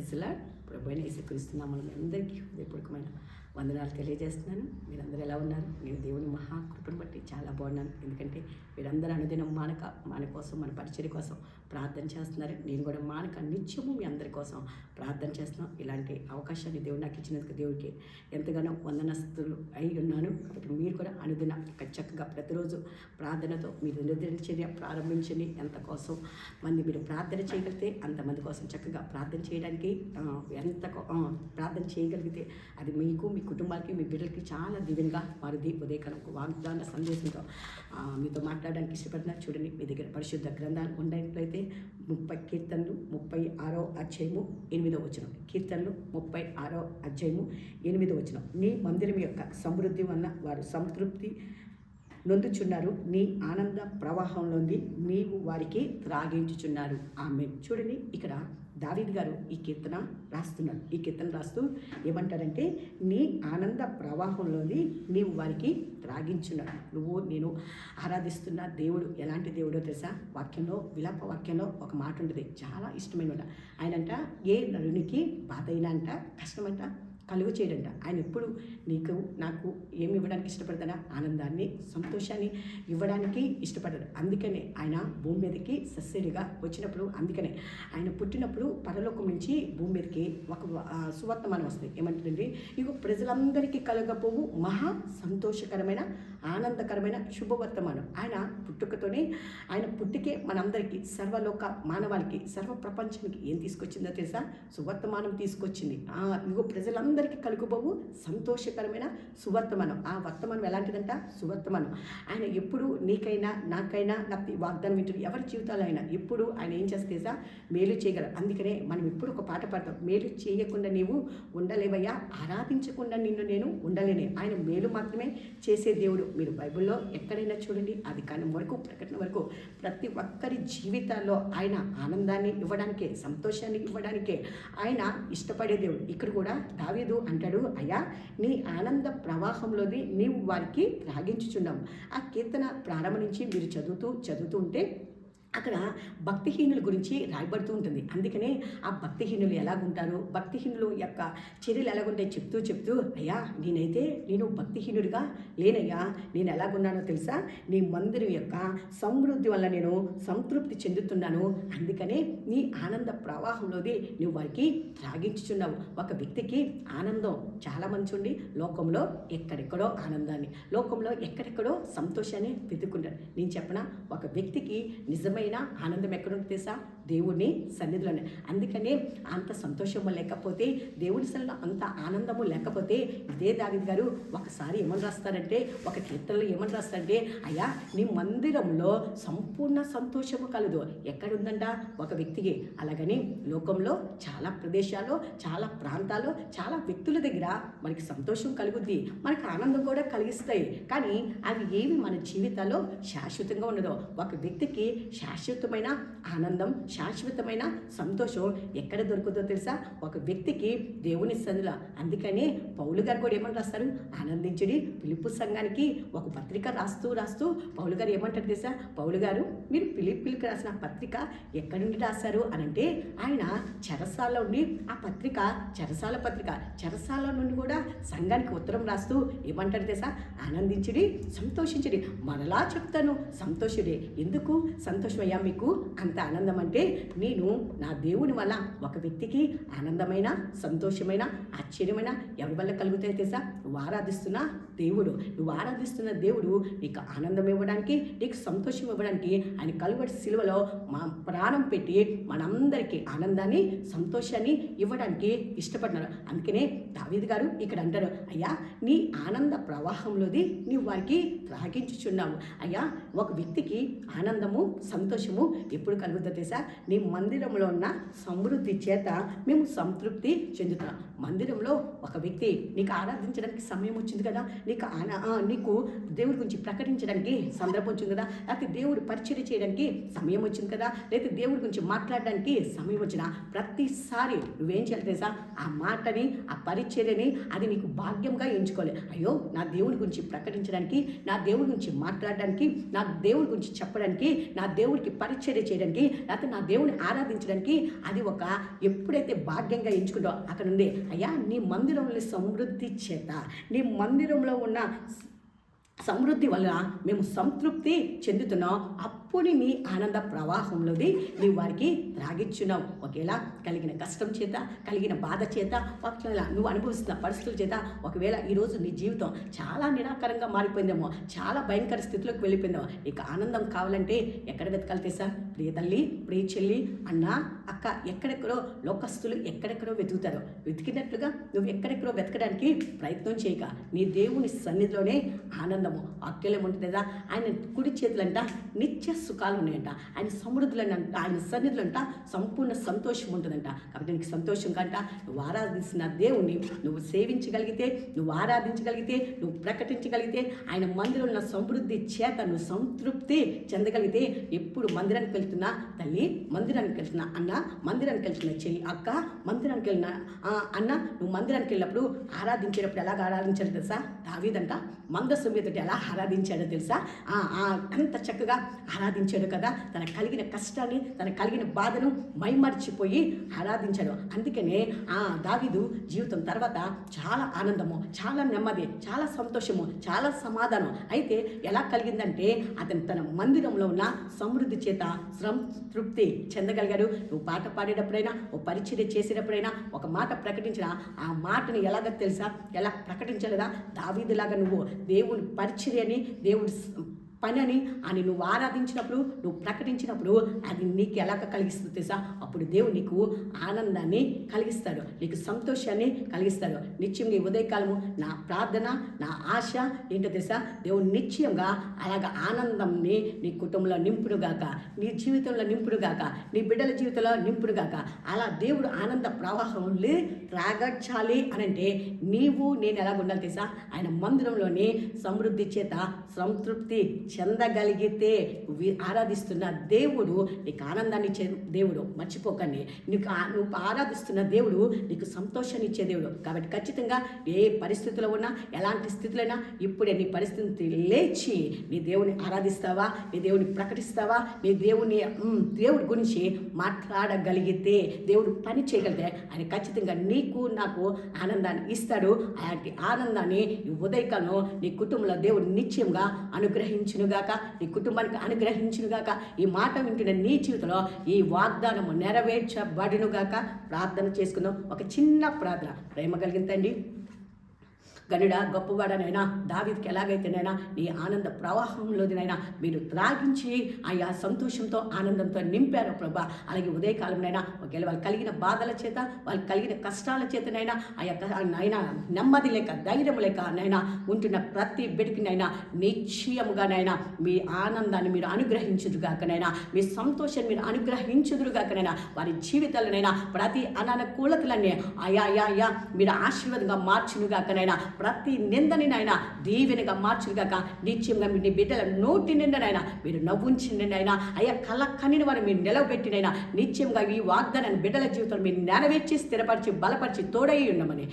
ప్రైజ్లా ప్రభు యేసుక్రీస్తున్నామని మీ అందరికీ హృదయపూర్వకమైన వందనాలు తెలియజేస్తున్నాను. మీరందరూ ఎలా ఉన్నారు? నేను దేవుని మహాకృపను బట్టి చాలా బాగున్నాను. ఎందుకంటే మీరందరూ అనుదినం మానక మన కోసం మన పరిచయం కోసం ప్రార్థన చేస్తున్నారు. నేను కూడా మానక నిత్యము మీ అందరి కోసం ప్రార్థన చేస్తున్నాం. ఇలాంటి అవకాశాన్ని దేవుడు నాకు ఇచ్చినందుకు దేవుడికి ఎంతగానో వందనస్తులు అయి ఉన్నాను. కాబట్టి మీరు కూడా అనుదిన చక్కగా ప్రతిరోజు ప్రార్థనతో మీరు నిద్రించని ప్రారంభించండి. ఎంత కోసం మంది మీరు ప్రార్థన చేయగలిగితే అంతమంది కోసం చక్కగా ప్రార్థన చేయడానికి ఎంత ప్రార్థన చేయగలిగితే అది మీకు మీ కుటుంబాలకి మీ బిడ్డలకి చాలా దీవెనగా మారుది. ఉదయకాలం వాగ్దాన సందేశంతో మీతో మాట్లాడడానికి ఇష్టపడుతున్నారు చూడండి మీ దగ్గర పరిశుద్ధ గ్రంథాలు ఉన్నట్లయితే ముప్పై కీర్తనలు ముప్పై ఆరో అధ్యాయము ఎనిమిదో వచనం. కీర్తనలు ముప్పై ఆరో అధ్యాయము ఎనిమిదో వచనం. నీ మందిరం యొక్క సమృద్ధి వలన వారు సంతృప్తి నొందుచున్నారు. నీ ఆనంద ప్రవాహంలోంది నీవు వారికి త్రాగించుచున్నారు. ఆమె చూడండి ఇక్కడ దావీద్ గారు ఈ కీర్తన రాస్తున్నారు. ఈ కీర్తన రాస్తూ ఏమంటారంటే నీ ఆనంద ప్రవాహంలోని నీవు వారికి త్రాగించున్నాడు నువ్వు నేను ఆరాధిస్తున్న దేవుడు ఎలాంటి దేవుడో తెలుసా? వాక్యంలో విలాప వాక్యంలో ఒక మాట ఉంటుంది. చాలా ఇష్టమైన ఆయన ఆయనంట ఏ నరునికి బాధ అయినా అంట కష్టమంట కలుగు చేయడంట. ఆయన ఎప్పుడు నీకు నాకు ఏమి ఇవ్వడానికి ఇష్టపడతాడా? ఆనందాన్ని సంతోషాన్ని ఇవ్వడానికి ఇష్టపడ్డాడు అందుకనే ఆయన భూమి మీదకి సస్యడిగా వచ్చినప్పుడు అందుకనే ఆయన పుట్టినప్పుడు పరలోకం నుంచి భూమి మీదకి ఒక సువర్తమానం వస్తుంది. ఏమంటుందండి ఇగో ప్రజలందరికీ కలగపోవు మహా సంతోషకరమైన ఆనందకరమైన శుభవర్తమానం. ఆయన పుట్టుకతోనే ఆయన పుట్టుకే మనందరికీ సర్వలోక మానవాళికి సర్వ ప్రపంచానికి ఏం తీసుకొచ్చిందో తెలుసా? సువర్తమానం తీసుకొచ్చింది. ఇగో ప్రజలందరూ అందరికీ కలుగుబోవు. సంతోషకరమైన సువర్తమానం. ఆ వర్తమానం ఎలాంటిదంట? సువర్తమానం. ఆయన ఎప్పుడు నీకైనా నాకైనా నా వాగ్దానం వింటుంది ఎవరి జీవితాలు అయినా ఎప్పుడు ఆయన ఏం చేస్తే మేలు చేయగలరు. అందుకనే మనం ఎప్పుడు ఒక పాట పాడతాం. మేలు చేయకుండా నీవు ఉండలేవయ్యా. ఆరాధించకుండా నిన్ను నేను ఉండలేనే. ఆయన మేలు మాత్రమే చేసే దేవుడు. మీరు బైబిల్లో ఎక్కడైనా చూడండి. అది కానీ వరకు ప్రకటన వరకు ప్రతి ఒక్కరి జీవితాల్లో ఆయన ఆనందాన్ని ఇవ్వడానికే సంతోషాన్ని ఇవ్వడానికే ఆయన ఇష్టపడే దేవుడు. ఇక్కడ కూడా దావేది అంటాడు. అయ్యా నీ ఆనంద ప్రవాహంలోని నీవు వారికి రాగించుచున్నావు. ఆ కీర్తన ప్రారంభ నుంచి మీరు చదువుతూ చదువుతూ ఉంటే అక్కడ భక్తిహీనుల గురించి రాయబడుతూ ఉంటుంది. అందుకనే ఆ భక్తిహీనులు ఎలాగుంటారు? భక్తిహీనులు యొక్క చర్యలు ఎలాగుంటాయి చెప్తూ చెప్తూ అయ్యా నేనైతే నేను భక్తిహీనుడిగా లేనయ్యా. నేను ఎలాగున్నానో తెలుసా? నీ మందిరం యొక్క సమృద్ధి వల్ల నేను సంతృప్తి చెందుతున్నాను. అందుకనే నీ ఆనంద ప్రవాహంలోది నువ్వు వారికి త్రాగించుచున్నావు. ఒక వ్యక్తికి ఆనందం చాలా మంచి ఉండి లోకంలో ఎక్కడెక్కడో ఆనందాన్ని లోకంలో ఎక్కడెక్కడో సంతోషాన్ని వెతుక్కుంటారు నేను చెప్పనా? ఒక వ్యక్తికి నిజమైన నిజమైన ఆనందం ఎక్కడుంటుంది తెలుసా దేవుని సన్నిధిలోనే. అందుకనే అంత సంతోషము లేకపోతే దేవుని సన్నిధిలో అంత ఆనందము లేకపోతే ఇదే దావిద్ గారు ఒకసారి ఏమని రాస్తారంటే ఒక కీర్తనలో ఏమని రాస్తారంటే అయ్యా నీ మందిరంలో సంపూర్ణ సంతోషము కలదు. ఎక్కడుందంట? ఒక వ్యక్తికి. అలాగని లోకంలో చాలా ప్రదేశాల్లో చాలా ప్రాంతాల్లో చాలా వ్యక్తుల దగ్గర మనకి సంతోషం కలుగుద్ది. మనకు ఆనందం కూడా కలిగిస్తాయి. కానీ అవి ఏవి మన జీవితాల్లో శాశ్వతంగా ఉండదో. ఒక వ్యక్తికి శాశ్వతమైన ఆనందం శాశ్వతమైన సంతోషం ఎక్కడ దొరుకుతుందో తెలుసా? ఒక వ్యక్తికి దేవుని సన్నిధిలో. అందుకనే పౌలు గారు కూడా ఏమని రాస్తారు? ఆనందించడి. పిలుపు సంఘానికి ఒక పత్రిక రాస్తూ రాస్తూ పౌలు గారు ఏమంటారు తెలుసా? పౌలు గారు మీరు పిలిపిలికి రాసిన పత్రిక ఎక్కడి నుండి రాశారు? అని అంటే ఆయన చెరసాల ఉండి ఆ పత్రిక చెరసాల పత్రిక చెరసాల నుండి కూడా సంఘానికి ఉత్తరం రాస్తూ ఏమంటారు తెలుసా? ఆనందించడి సంతోషించడి. మరలా చెప్తాను సంతోషుడే. ఎందుకు సంతోషమయ్యా మీకు? అంత ఆనందం అంటే నేను నా దేవుని వల్ల ఒక వ్యక్తికి ఆనందమైన సంతోషమైన ఆశ్చర్యమైన ఎవరి వల్ల కలుగుతాయో తెలుసా? నువ్వు ఆరాధిస్తున్న దేవుడు. నువ్వు ఆరాధిస్తున్న దేవుడు నీకు ఆనందం ఇవ్వడానికి నీకు సంతోషం ఇవ్వడానికి ఆయన కలువటి సిలువలో మా ప్రాణం పెట్టి మనందరికీ ఆనందాన్ని సంతోషాన్ని ఇవ్వడానికి ఇష్టపడినారు అందుకనే దావీద్ గారు ఇక్కడ అంటారు అయ్యా నీ ఆనంద ప్రవాహంలోది నీవు వారికి త్రాగించుచున్నావు. అయ్యా ఒక వ్యక్తికి ఆనందము సంతోషము ఎప్పుడు కలుగుతుందో తెలుసా? నీ మందిరంలో ఉన్న సమృద్ధి చేత మేము సంతృప్తి చెందుతాం. మందిరంలో ఒక వ్యక్తి నీకు ఆరాధించడానికి సమయం వచ్చింది కదా నీకు ఆనా నీకు దేవుడి గురించి ప్రకటించడానికి సందర్భం వచ్చింది కదా లేకపోతే దేవుడు పరిచయం చేయడానికి సమయం వచ్చింది కదా లేకపోతే దేవుడి గురించి మాట్లాడడానికి సమయం వచ్చిన ప్రతిసారి నువ్వేం చేయాలి తెలుసా? ఆ మాటని ఆ పరిచర్యని అది నీకు భాగ్యంగా ఎంచుకోవాలి. అయ్యో నా దేవుడి గురించి ప్రకటించడానికి నా దేవుడి గురించి మాట్లాడడానికి నా దేవుడి గురించి చెప్పడానికి నా దేవుడికి పరిచర్య చేయడానికి లేకపోతే నా దేవుని ఆరాధించడానికి అది ఒక ఎప్పుడైతే భాగ్యంగా ఎంచుకుంటో అక్కడ నుండి అయ్యా నీ మందిరంలో సమృద్ధి చేత నీ మందిరంలో ఉన్న సమృద్ధి వల్ల మేము సంతృప్తి చెందుతున్నాం. అప్పుని నీ ఆనంద ప్రవాహంలోది నీవు వారికి త్రాగిచ్చున్నావు. ఒకవేళ కలిగిన కష్టం చేత కలిగిన బాధ చేత ఒకవేళ నువ్వు అనుభవిస్తున్న పరిస్థితుల చేత ఒకవేళ ఈరోజు నీ జీవితం చాలా నిరాకరంగా మారిపోయిందేమో చాలా భయంకర స్థితిలోకి వెళ్ళిపోయిందేమో నీకు ఆనందం కావాలంటే ఎక్కడ వెతకాలి తెలుసా? ప్రియ తల్లి ప్రియ చెల్లి అన్న అక్క ఎక్కడెక్కడో లోకస్తులు ఎక్కడెక్కడో వెతుకుతారో. వెతికినట్లుగా నువ్వు ఎక్కడెక్కడో వెతకడానికి ప్రయత్నం చేయక. నీ దేవుని సన్నిధిలోనే ఆనందము అక్కెలం ఉంటుంది కదా ఆయన కుడి చేతులంట నిత్య సుఖాలు ఉన్నాయంట. ఆయన సమృద్ధులంట ఆయన సన్నిధులంట అంట సంపూర్ణ సంతోషం ఉంటుందంట. కాబట్టి నీకు సంతోషం కంట నువ్వు ఆరాధించిన దేవుణ్ణి నువ్వు సేవించగలిగితే నువ్వు ఆరాధించగలిగితే నువ్వు ప్రకటించగలిగితే ఆయన మందిరంలో సమృద్ధి చేత నువ్వు సంతృప్తి చెందగలిగితే ఎప్పుడు మందిరానికి వెళ్తున్నా తల్లి మందిరానికి వెళ్తున్నా అన్న మందిరానికి వెళ్తున్న చెల్లి అక్క మందిరానికి వెళ్ళిన ఆ, అన్న నువ్వు మందిరానికి వెళ్ళినప్పుడు ఆరాధించేటప్పుడు ఎలాగ ఆరాధించాడో తెలుసా? దావీదంట మందస్సు మీదటి ఎలా ఆరాధించాడో తెలుసా? ఆ, ఆ, అంత చక్కగా ఆరాధించాడు కదా? తన కలిగిన కష్టాన్ని తన కలిగిన బాధను మైమర్చిపోయి ఆరాధించాడు. అందుకనే ఆ దావీదు జీవితం తర్వాత చాలా ఆనందము చాలా నెమ్మది చాలా సంతోషము చాలా సమాధానం. అయితే ఎలా కలిగిందంటే అతను తన మందిరంలో ఉన్న సమృద్ధి చేత సంతృప్తి చెందగలిగాడు. నువ్వు పాట పాడేటప్పుడైనా ఓ పరిచర్య చేసేటప్పుడైనా ఒక మాట ప్రకటించిన ఆ మాటని ఎలాగ తెలుసా? ఎలా ప్రకటించలేదా? దావీదిలాగా నువ్వు దేవుని పరిచర్యని దేవుడి పని అని అని నువ్వు ఆరాధించినప్పుడు నువ్వు ప్రకటించినప్పుడు అది నీకు ఎలాగ కలిగిస్తుంది తెలుసా? అప్పుడు దేవుడు నీకు ఆనందాన్ని కలిగిస్తాడు నీకు సంతోషాన్ని కలిగిస్తాడు. నిత్యంగా నీ ఉదయకాలము నా ప్రార్థన నా ఆశ ఏంటో తెలుసా? దేవుడు నిశ్చయంగా అలాగ ఆనందంని నీ కుటుంబంలో నింపుడుగాక నీ జీవితంలో నింపుడుగాక నీ బిడ్డల జీవితంలో నింపుడుగాక అలా దేవుడు ఆనంద ప్రవాహంలో త్రాగచ్చాలి అని అంటే నీవు నేను ఎలాగ ఉండాలి తెలుసా? ఆయన మందిరంలోని సమృద్ధి చేత సంతృప్తి చెందగలిగితే ఆరాధిస్తున్న దేవుడు నీకు ఆనందాన్ని ఇచ్చే దేవుడు. మర్చిపోకండి. నీకు నువ్వు ఆరాధిస్తున్న దేవుడు నీకు సంతోషాన్ని ఇచ్చే దేవుడు. కాబట్టి ఖచ్చితంగా ఏ పరిస్థితిలో ఉన్నా ఎలాంటి స్థితిలో ఇప్పుడే నీ పరిస్థితి లేచి నీ దేవుని ఆరాధిస్తావా? నీ దేవుని ప్రకటిస్తావా? నీ దేవుని దేవుడి గురించి మాట్లాడగలిగితే దేవుడు పని చేయగలిగితే ఆయన ఖచ్చితంగా నీకు నాకు ఆనందాన్ని ఇస్తాడు. అలాంటి ఆనందాన్ని ఈ ఉదయకాలం నీ కుటుంబంలో దేవుడు నిత్యంగా అనుగ్రహించునుగాక. నీ కుటుంబానికి అనుగ్రహించునుగాక. ఈ మాట వింటున్న నీ జీవితంలో ఈ వాగ్దానము నెరవేర్చబడినుగాక. ప్రార్థన చేసుకుందాం. ఒక చిన్న ప్రార్థన. ప్రేమ కలిగిందండి గనుడ గొప్పవాడనైనా దావిదికి ఎలాగైతేనైనా నీ ఆనంద ప్రవాహంలోదినైనా మీరు త్రాగించి ఆయా సంతోషంతో ఆనందంతో నింపారు ప్రభా. అలాగే ఉదయకాలంనైనా ఒకవేళ వాళ్ళు కలిగిన బాధల చేత వాళ్ళు కలిగిన కష్టాల చేతనైనా ఆయా నైనా నెమ్మది లేక ధైర్యం లేక నైనా ఉంటున్న ప్రతి బిడికినైనా నిశ్చయముగానైనా మీ ఆనందాన్ని మీరు అనుగ్రహించుదుగాకనైనా మీ సంతోషాన్ని మీరు అనుగ్రహించుదురుగాకనైనా వారి జీవితాలనైనా ప్రతి అనానుకూలతలన్నీ అయా ఆయా మీరు ఆశీర్వాదంగా మార్చునుగాకనైనా ప్రతి నిందని నాయన దీవెనగా మార్చుగాక నిత్యంగా మీ బిడ్డల నోటి నిండనైనా మీరు నవ్వుంచిండినైనా అయ్యా కళ్ళ కనిని వారు మీరు నిలవబెట్టినైనా నిత్యంగా ఈ వాగ్దానాన్ని బిడ్డల జీవితంలో మీరు నెరవేర్చి స్థిరపరిచి బలపరిచి తోడై ఉండమని.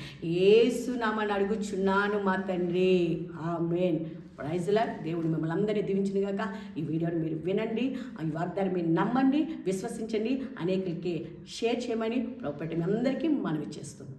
ఏసునామని అడుగుచున్నాను మా తండ్రి. ఆమెన్. ప్రైజ్లా దేవుడు మిమ్మల్ని అందరినీ దీవించిన గాక ఈ వీడియోని మీరు వినండి ఈ వాగ్దాన్ని మీరు నమ్మండి విశ్వసించండి అనేకులకి షేర్ చేయమని ప్రభుత్వం అందరికీ మనవి చేస్తుంది